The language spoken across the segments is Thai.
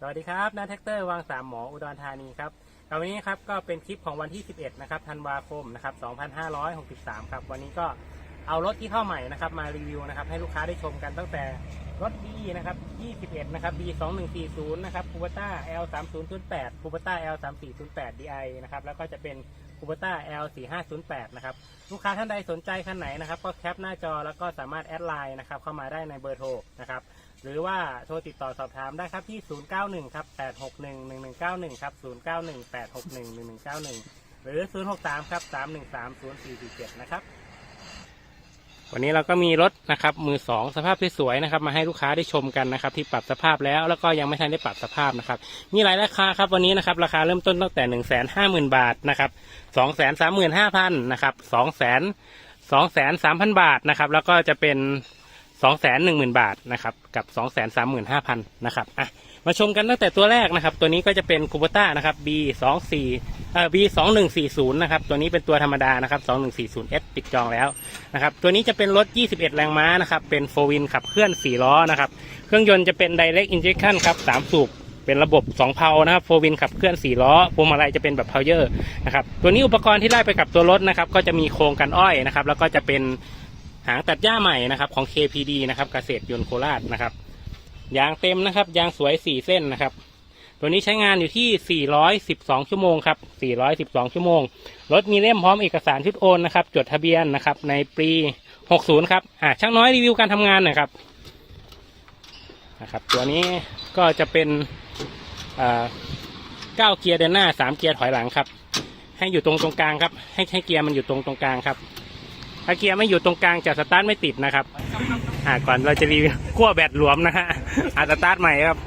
สวัสดีครับนาแท็กเตอร์วางสามหมออุดรธานีครับวันนี้ครับก็เป็นคลิปของวันที่ 11 นะครับธันวาคมนะครับ 2563 ครับ วันนี้ก็เอารถที่เข้าใหม่นะครับ มารีวิวนะครับ ให้ลูกค้าได้ชมกันตั้งแต่รถ B นะครับ 21 นะครับ B 2140 นะครับ c u b a t a L 3008 c u b a t a L 3408 DI นะครับ แล้วก็จะเป็น c u b a t a L 4508 นะครับ ลูกค้าท่านใดสนใจคันไหนนะครับ ก็แคปหน้าจอแล้วก็สามารถแอดไลน์นะครับ เข้ามาได้ในเบอร์โทรนะครับ หรือว่าโทรติดต่อสอบถามได้ครับที่ 091ครับ861 1191ครับ091 861 1191 หรือ 063ครับ313 0447นะครับวันนี้เราก็มีรถนะครับมือสองสภาพสวยๆนะครับมาให้ลูกค้าได้ชมกันนะครับที่ปรับสภาพแล้วแล้วก็ยังไม่ทันได้ปรับสภาพนะครับมีหลายราคาครับวันนี้นะครับราคาเริ่มต้นตั้งแต่1 5 0 0 0 0บาทนะครับ2 3 5 0 0 0นะครับ2 0 0 0 2 3 0 0 0บาทนะครับแล้วก็จะเป็น สองแสนหนึ่งหมื่นบาทนะครับกับสองแสนสามหมื่นห้าพันนะครับอะมาชมกันตั้งแต่ตัวแรกนะครับ ตัวนี้ก็จะเป็นคูปต้านะครับ B สองสี่เอ่อ B สองหนึ่งสี่ศูนย์นะครับ ตัวนี้เป็นตัวธรรมดานะครับสองหนึ่งสี่ศูนย์ S ปิดจองแล้วนะครับ ตัวนี้จะเป็นรถยี่สิบเอ็ดแรงม้านะครับ เป็นโฟวินขับเคลื่อนสี่ล้อนะครับ เครื่องยนต์จะเป็น Direct Injection ครับสามสูบเป็นระบบสองเพลานะครับโฟวินขับเคลื่อนสี่ล้อพวงมาลัยจะเป็นแบบเพลเยอร์นะครับตัวนี้อุปกรณ์ที่ได้ไปกับตัวรถนะครับก็จะมีโครงกันอ้อยนะครับแล้วก็จะเป็น หางตัดหญ้าใหม่นะครับของ KPD นะครับเกษตรยนต์โคราชนะครับยางเต็มนะครับยางสวย4เส้นนะครับ ตัวนี้ใช้งานอยู่ที่ 412 ชั่วโมงครับ 412 ชั่วโมง รถมีเล่มพร้อมเอกสารชุดโอนนะครับ จดทะเบียนนะครับ ในปี 60 ครับอ่าช่างน้อยรีวิวการทำงานหน่อยครับนะครับ ตัวนี้ก็จะเป็นอ่าเก้าเกียร์เดินหน้า3เกียร์ถอยหลังครับ ให้อยู่ตรงตรงกลางครับ ให้ให้เกียร์มันอยู่ตรงตรงกลางครับ ถ้าเกียร์ไม่อยู่ตรงกลางจะสตาร์ทไม่ติดนะครับอ่าก่อนเราจะรีวิวขั้วแบตหลวมนะฮะอาสตาร์ทใหม่ครับ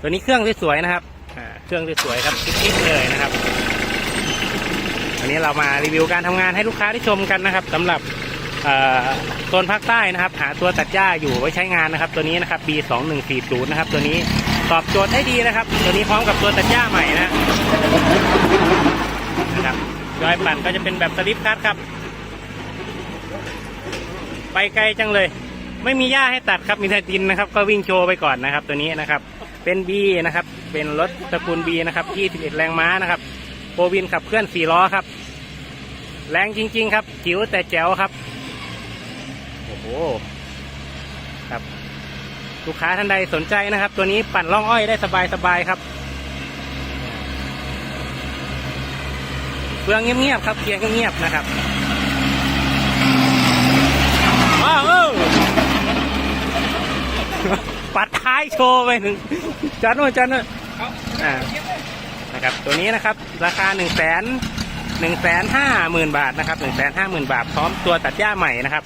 ตัวนี้เครื่องสวยๆนะครับอ่าเครื่องสวยๆครับคิดๆเลยนะครับวันนี้เรามารีวิวการทำงานให้ลูกค้าได้ชมกันนะครับสำหรับโซนภาคใต้นะครับ หาตัวตัดหญ้าอยู่ไว้ใช้งานนะครับ ตัวนี้นะครับ B 2 1 4 0 นะครับ ตัวนี้ตอบโจทย์ได้ดีนะครับ ตัวนี้พร้อมกับตัวตัดหญ้าใหม่นะนะครับยอยปั่นก็จะเป็นแบบสลิปคัทครับ ไปไกลจังเลย ไม่มีหญ้าให้ตัดครับมีแต่ดินนะครับ ก็วิ่งโชว์ไปก่อนนะครับ ตัวนี้นะครับ เป็น B นะครับ เป็นรถตระกูล B นะครับ21แรงม้านะครับโฟวินขับเคลื่อน4ล้อครับ แรงจริง ๆ ครับจิ๋วแต่แจ๋วครับโอ้โหครับลูกค้าท่านใดสนใจนะครับ ตัวนี้ปั่นล่องอ้อยได้สบายๆครับเฟืองเงียบๆครับเกียร์เงียบๆนะครับ เออปัดท้ายโชว์ไปหนึ่งจัน่อจัน่อยอ่านะครับ ตัวนี้นะครับ ราคาหนึ่งแสนหนึ่งแสนห้าหมื่นบาทนะครับหนึ่งแสนห้าหมื่นบาทพร้อมตัวตัดหญ้าใหม่นะครับ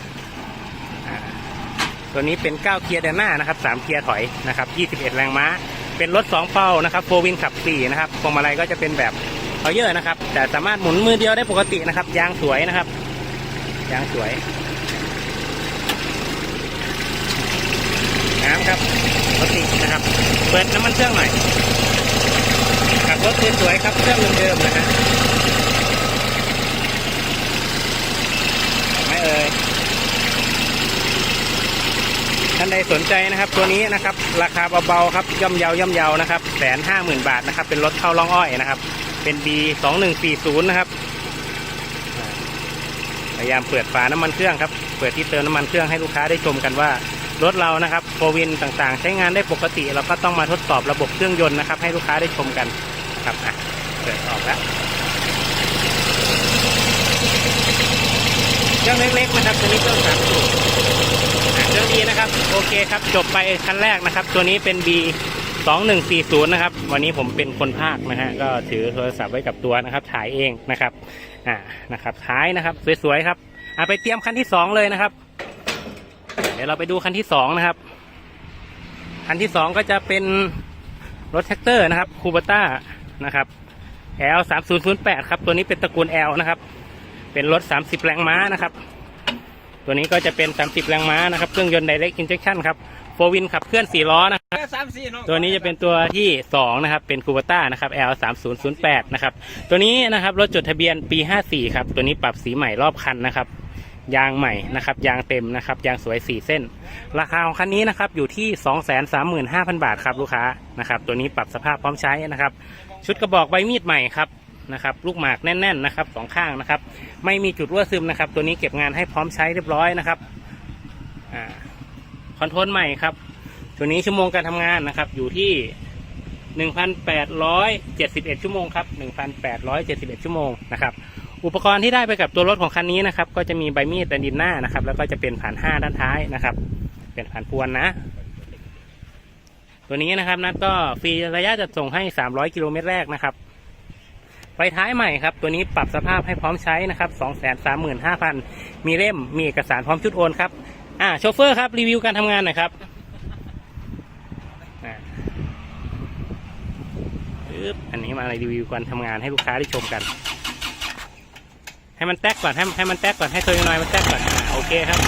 ตัวนี้เป็นเก้าเกียร์เดินหน้านะครับสามเกียร์ถอยนะครับยี่สิบเอ็ดแรงม้า เป็นรถสองเป้านะครับโฟวินขับสี่นะครับพวงมาลัยก็จะเป็นแบบเขาเยอะนะครับ แต่สามารถหมุนมือเดียวได้ปกตินะครับ ยางสวยนะครับ ยางสวย น้ำครับรถติดนะครับ เปิดน้ำมันเครื่องหน่อยขับรถสวยๆครับเครื่องเดิมๆนะฮะไม่เอ่ยท่านใดสนใจนะครับ ตัวนี้นะครับ ราคาเบาๆครับย่อมเยาย่อมเยานะครับแสนห้าหมื่นบาทนะครับ เป็นรถเข้าล่องอ้อยนะครับ เป็น B สองหนึ่งสี่ศูนย์นะครับพยายามเปิดฝาน้ำมันเครื่องครับ เปิดที่เติมน้ำมันเครื่องให้ลูกค้าได้ชมกันว่า รถเรานะครับโฟวินต่างๆ ใช้งานได้ปกติ เราก็ต้องมาทดสอบระบบเครื่องยนต์นะครับ ให้ลูกค้าได้ชมกันครับอะเปิดออกแล้วเครื่องเล็กๆนะครับตัวนี้เครื่องสามสูบเครื่องดีนะครับ โอเคครับ จบไปคันแรกนะครับ ตัวนี้เป็น B 2140 นะครับ วันนี้ผมเป็นคนภาคนะฮะ ก็ถือโทรศัพท์ไว้กับตัวนะครับ ถ่ายเองนะครับ อ่า นะครับ ท้ายนะครับ สวยๆครับ อะไปเตรียมคันที่สองเลยนะครับ เดี๋ยวเราไปดูคันที่สองนะครับ คันที่สองก็จะเป็นรถแท็กเตอร์นะครับคูบต้านะครับ L 3 0 0 8ครับ ตัวนี้เป็นตระกูล L นะครับ เป็นรถ 30 แรงม้านะครับ ตัวนี้ก็จะเป็น 30 แรงม้านะครับ เครื่องยนต์ Direct Injection ครับโฟวินขับเคลื่อน4ล้อนะครับสามสี่น้องตัวนี้จะเป็นตัวที่ 2 นะครับ เป็นคูบต้านะครับ L 3 0 0 8นะครับ ตัวนี้นะครับรถจดทะเบียนปี 54 ครับ ตัวนี้ปรับสีใหม่รอบคันนะครับ ยางใหม่นะครับยางเต็มนะครับยางสวย 4 เส้น ราคาของคันนี้นะครับอยู่ที่ 235,000 บาทครับลูกค้านะครับตัวนี้ปรับสภาพพร้อมใช้นะครับ ชุดกระบอกใบมีดใหม่ครับนะครับลูกหมากแน่นๆนะครับสองข้างนะครับ ไม่มีจุดรั่วซึมนะครับ ตัวนี้เก็บงานให้พร้อมใช้เรียบร้อยนะครับอคอนโทรลใหม่ครับ ตัวนี้ชั่วโมงการทำงานนะครับ อยู่ที่1,871 ชั่วโมงครับ1,871 ชั่วโมงนะครับ อุปกรณ์ที่ได้ไปกับตัวรถของคันนี้นะครับ ก็จะมีใบมีดดันดินหน้านะครับ แล้วก็จะเป็นผ่านห้าด้านท้ายนะครับ เป็นผ่านพวนนะ ตัวนี้นะครับนัดก็ฟรีระยะจัดส่งให้ 300 กิโลเมตรแรกนะครับไฟท้ายใหม่ครับ ตัวนี้ปรับสภาพให้พร้อมใช้นะครับ 235,000 มีเล่ม มีเอกสารพร้อมชุดโอนครับ อ่า โชเฟอร์ครับ รีวิวการทำงานหน่อยครับอ่าอันนี้มารีวิวการทำงานให้ลูกค้าได้ชมกัน ให้มันแตกก่อนให้ให้มันแตกก่อนให้ตัวน้อยมันแตกก่อนโอเคครับ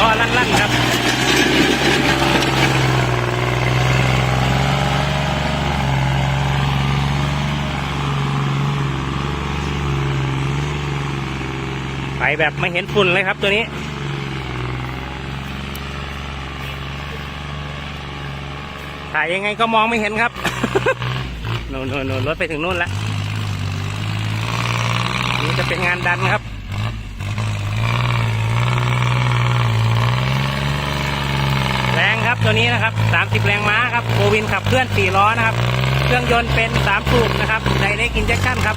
ก็ลั่นๆครับไปแบบไม่เห็นฝุ่นเลยครับตัวนี้ ถ่ายยังไงก็มองไม่เห็นครับนู่นนู่นนู่นรถไปถึงนู่นแล้วนี่จะเป็นงานดันครับแรงครับตัวนี้นะครับ 30 แรงม้าครับโบวินขับเคลื่อน4ล้อนะครับ เครื่องยนต์เป็น3สูบนะครับไดเรกอินเจคชั่นครับ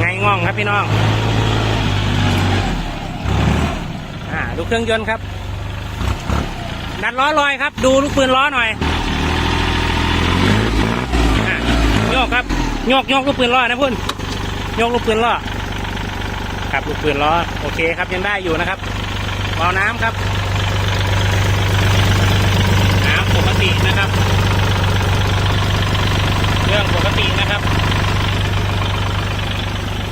ไงง่องครับ พี่น้องอ่าดูเครื่องยนต์ครับ ดัดล้อลอยครับ ดูลูกปืนล้อหน่อยอะโยกครับโยกโยกลูกปืนล้อนะพุ่นโยกลูกปืนล้อครับลูกปืนล้อโอเคครับยังได้อยู่นะครับเบาน้ำครับน้ำปกตินะครับ เรื่องปกตินะครับ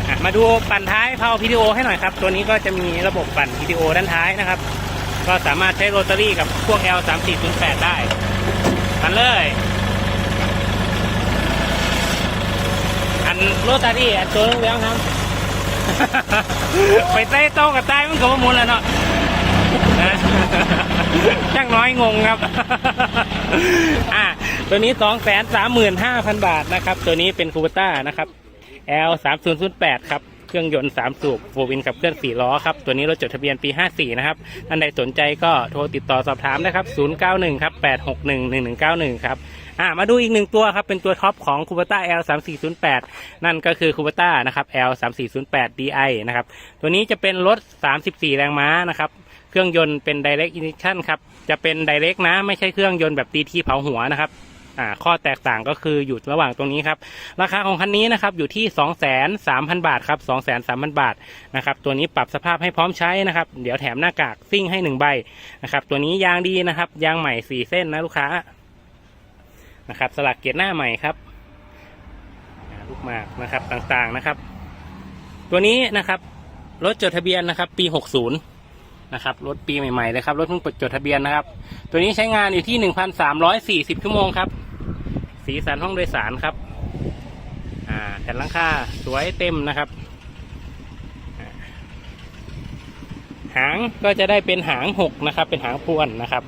อะมาดูปั่นท้ายเผาพีดีโอให้หน่อยครับ ตัวนี้ก็จะมีระบบปั่นพีดีโอด้านท้ายนะครับ ก็สามารถใช้โรตารี่กับพวก L 3 4 0 8ได้ ปั่นเลย อันโรตารี่อันตัวเลี้ยงครับ ไปใต้โต๊ะกับใต้มันก็มามุนแล้วเนาะนะช่างน้อยงงครับ อะตัวนี้สองแสนสามหมื่นห้าพันบาทนะครับ ตัวนี้เป็นคูเปต้านะครับ L 3 0 0 8ครับ เครื่องยนต์ 3 สูบโฟวินขับเคลื่อน4ล้อครับ ตัวนี้รถจดทะเบียนปี 54 นะครับท่านใดสนใจก็โทรติดต่อสอบถามนะครับ 091 ครับ 861 1191 ครับอ่ามาดูอีกหนึ่งตัวครับ เป็นตัวท็อปของคูเปต้า L 3 4 0 8นั่นก็คือคูเปต้านะครับ L 3 4 0 8 DI นะครับ ตัวนี้จะเป็นรถ 34 แรงม้านะครับ เครื่องยนต์เป็น direct injection ครับ จะเป็น direct นะ ไม่ใช่เครื่องยนต์แบบตีที่เผาหัวนะครับ อ่าข้อแตกต่างก็คืออยู่ระหว่างตรงนี้ครับ ราคาของคันนี้นะครับอยู่ที่ 2 3 0 0 0 0 บาทครับ 2 3 0 0 0 บาทนะครับตัวนี้ปรับสภาพให้พร้อมใช้นะครับเดี๋ยวแถมหน้ากากซิ่งให้หนึ่งใบนะครับตัวนี้ยางดีนะครับยางใหม่ 4 เส้นนะลูกค้านะครับสลักเกียร์หน้าใหม่ครับลูกหมากนะครับต่างๆนะครับ ตัวนี้นะครับรถจดทะเบียนนะครับ ปี 60นะครับรถปีใหม่ๆเลยครับรถเพิ่งจดทะเบียนนะครับ ตัวนี้ใช้งานอยู่ที่ 1,340 ชั่วโมงครับ สีสันห้องโดยสารครับแผ่นหลังคาสวยเต็มนะครับ หางก็จะได้เป็นหางหกนะครับ เป็นหางพวนนะครับ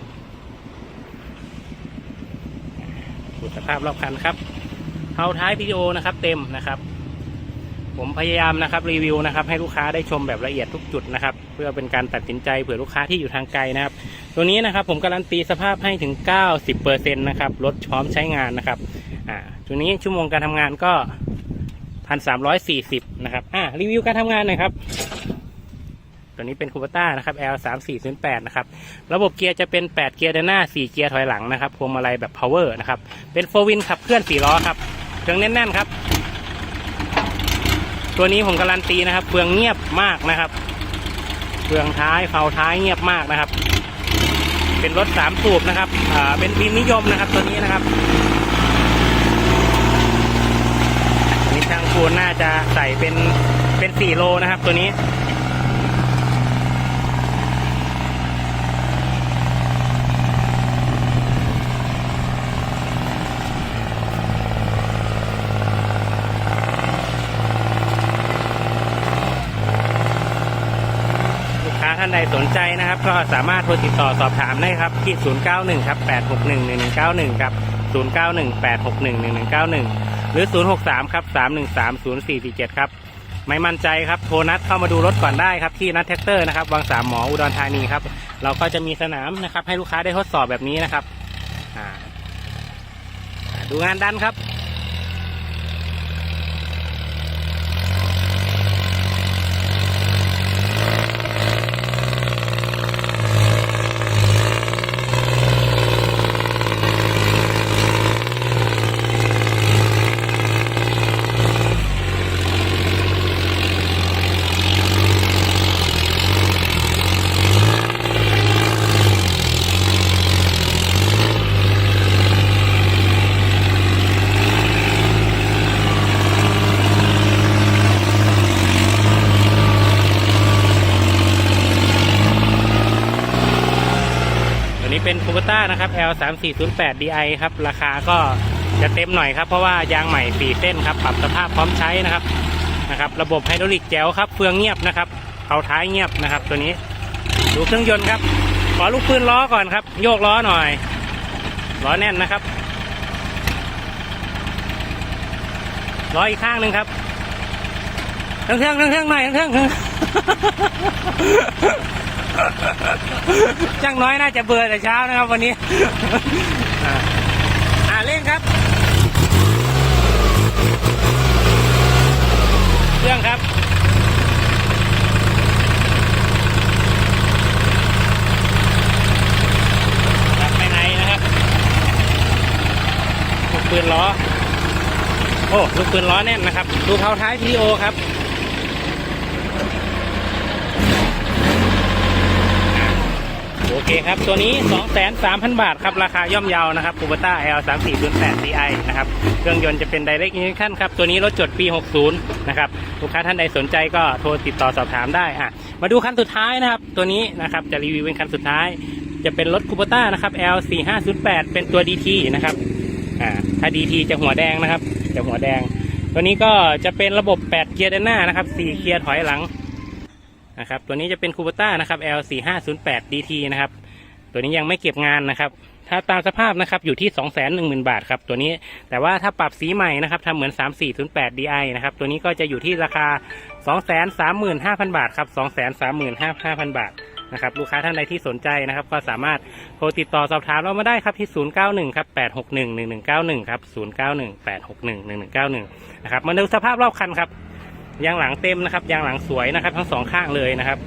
ดูสภาพรอบคันครับเท้าท้ายวิดีโอนะครับ เต็มนะครับ ผมพยายามนะครับรีวิวนะครับ ให้ลูกค้าได้ชมแบบละเอียดทุกจุดนะครับ เพื่อเป็นการตัดสินใจเผื่อลูกค้าที่อยู่ทางไกลนะครับ ตัวนี้นะครับผมการันตีสภาพให้ถึง 90%นะครับรถพร้อมใช้งานนะครับอ่าตัวนี้ชั่วโมงการทำงานก็พันสามร้อยสี่สิบนะครับอะรีวิวการทำงานหน่อยครับ ตัวนี้เป็นคูปต้านะครับ L 3 4 0 8นะครับ ระบบเกียร์จะเป็น8เกียร์เดินหน้า4เกียร์ถอยหลังนะครับพวงมาลัยแบบ power นะครับ เป็นโฟวินขับเคลื่อน4ล้อครับเครื่องแน่นๆครับ ตัวนี้ผมการันตีนะครับเฟืองเงียบมากนะครับเฟืองท้ายเผาท้ายเงียบมากนะครับ เป็นรถสามสูบนะครับ อ่า เป็นพิมพ์นิยมนะครับตัวนี้นะครับอันนี้ช่างคูณน่าจะใส่เป็นเป็นสี่โลนะครับตัวนี้ลูกค้าท่านใดสนใจ ก็สามารถโทรติดต่อสอบถามได้ครับที่ 091 ครับ 861 1191 ครับ 091 861 1191 หรือ 063 ครับ 313 0447 ครับ ไม่มั่นใจครับโทรนัดเข้ามาดูรถก่อนได้ครับที่นัดแท็กเตอร์นะครับวังสามหมออุดรธานีครับ เราก็จะมีสนามนะครับให้ลูกค้าได้ทดสอบแบบนี้นะครับดูงานดันครับ CL 3 4 0 8 DI ครับ ราคาก็จะเต็มหน่อยครับ เพราะว่ายางใหม่4เส้นครับ ปรับสภาพพร้อมใช้นะครับนะครับ ระบบไฮดรอลิกแจ๋วครับเฟืองเงียบนะครับเผาท้ายเงียบนะครับ ตัวนี้ดูเครื่องยนต์ครับ ขอลูกปืนล้อก่อนครับ โยกล้อหน่อยล้อแน่นนะครับล้ออีกข้างหนึ่งครับเครื่งเครื่องเครื่องเครื่องหน่อยเครื่องเครื่อง จ้างน้อยน่าจะเบื่อแต่เช้านะครับวันนี้ อ่าอ่าเร่งครับเครื่องครับครับภายนนะครับลูกปืนล้อ โอ้ลูกปืนล้อแน่นนะครับ ดูเท้าท้ายทีโอครับ โอเคครับ ตัวนี้ 23,000 บาทครับ ราคาย่อมเยานะครับ c u b a t a L 3 4 0 8 Di นะครับ เครื่องยนต์จะเป็น Direct Injection ครับ ตัวนี้รถจดปี 60 นะครับ ลูกค้าท่านใดสนใจก็โทรติดต่อสอบถามได้อะมาดูคันสุดท้ายนะครับ ตัวนี้นะครับ จะรีวิวเป็นคันสุดท้าย จะเป็นรถ c u b a t a นะครับ L 4 5 0 8เป็นตัว DT นะครับ อ่า ถ้า DT จะหัวแดงนะครับ จะหัวแดง ตัวนี้ก็จะเป็นระบบ 8 เกียร์ด้านหน้านะครับ 4 เกียร์ถอยหลัง นะครับตัวนี้จะเป็นคูปต้านะครับ L 4 5 0 8 DT นะครับตัวนี้ยังไม่เก็บงานนะครับ ถ้าตามสภาพนะครับอยู่ที่2 1 0 0 0 0 บาทครับตัวนี้แต่ว่าถ้าปรับสีใหม่นะครับทำเหมือน 3 4 0 8 DI นะครับตัวนี้ก็จะอยู่ที่ราคา 2 3 5 0 0 0 บาทครับ2 3 5 5 0 0 0 บาทนะครับลูกค้าท่านใดที่สนใจนะครับ ก็สามารถโทรติดต่อสอบถามเรามาได้ครับที่ 091ครับ861 1191 ครับ 091 861 1191 นะครับมาดูสภาพรอบคันครับ ยางหลังเต็มนะครับ ยางหลังสวยนะครับ ทั้งสองข้างเลยนะครับ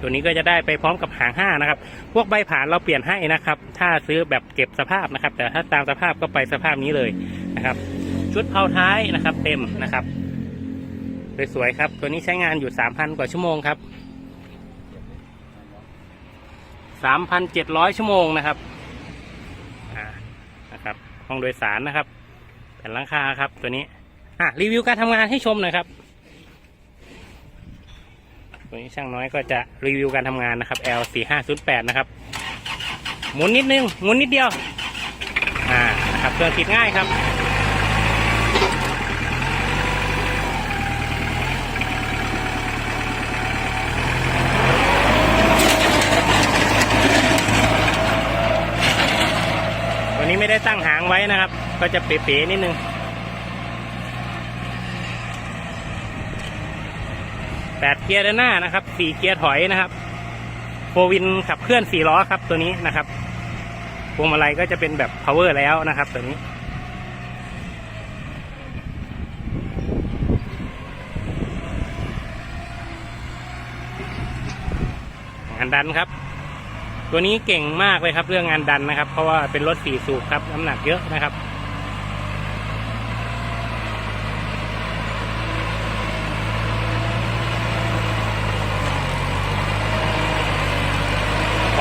ตัวนี้ก็จะได้ไปพร้อมกับหางห้านะครับ พวกใบผ่านเราเปลี่ยนให้นะครับ ถ้าซื้อแบบเก็บสภาพนะครับ แต่ถ้าตามสภาพก็ไปสภาพนี้เลยนะครับ ชุดเผาท้ายนะครับ เต็มนะครับสวยๆครับ ตัวนี้ใช้งานอยู่สามพันกว่าชั่วโมงครับสามพันเจ็ดร้อยชั่วโมงนะครับนะครับห้องโดยสารนะครับแผ่นหลังคาครับตัวนี้อะรีวิวการทำงานให้ชมหน่อยครับ ตัวนี้ช่างน้อยก็จะรีวิวการทำงานนะครับ L 4 5 0 8 นะครับ หมุนนิดนึง หมุนนิดเดียว อ่านะครับเครื่องติดง่ายครับตัวนี้ไม่ได้ตั้งหางไว้นะครับ ก็จะเป๋ๆนิดนึง 8 เกียร์ด้านหน้านะครับ 4 เกียร์ถอยนะครับโฟวินขับเคลื่อนสี่ล้อครับตัวนี้นะครับพวงมาลัยก็จะเป็นแบบ power แล้วนะครับ ตัวนี้ งานดันครับ ตัวนี้เก่งมากเลยครับเรื่องงานดันนะครับ เพราะว่าเป็นรถสี่สูบครับ น้ำหนักเยอะนะครับ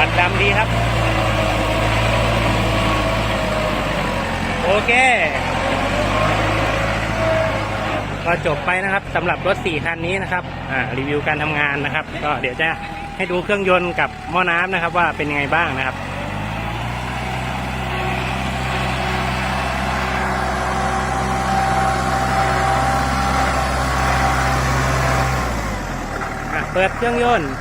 วัดดำดีครับ โอเค ก็จบไปนะครับสำหรับรถ4คันนี้นะครับอ่ารีวิวการทำงานนะครับ ก็เดี๋ยวจะให้ดูเครื่องยนต์กับหม้อน้ำนะครับ ว่าเป็นยังไงบ้างนะครับเปิดเครื่องยนต์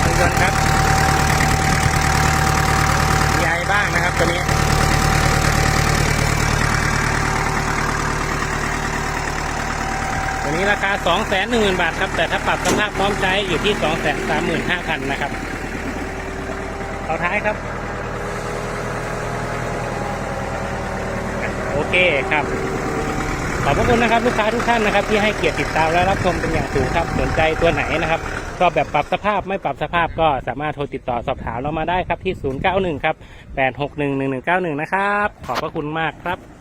เครื่องยนต์ครับใหญ่บ้างนะครับตัวนี้ ตัวนี้ ราคา 2 1 0 0 0 0 บาทครับ แต่ถ้าปรับสภาพพร้อมใช้อยู่ที่ 2 3 5 0 0 0 นะครับ เอาท้ายครับ โอเคครับ ขอบพระคุณนะครับ ลูกค้าทุกท่านนะครับ ที่ให้เกียรติติดตามและรับชมเป็นอย่างสูงครับ สนใจตัวไหนนะครับชอบแบบปรับสภาพไม่ปรับสภาพก็สามารถโทรติดต่อสอบถามเรามาได้ครับที่ 091 ครับ 861 1191 นะครับ ขอบพระคุณมากครับ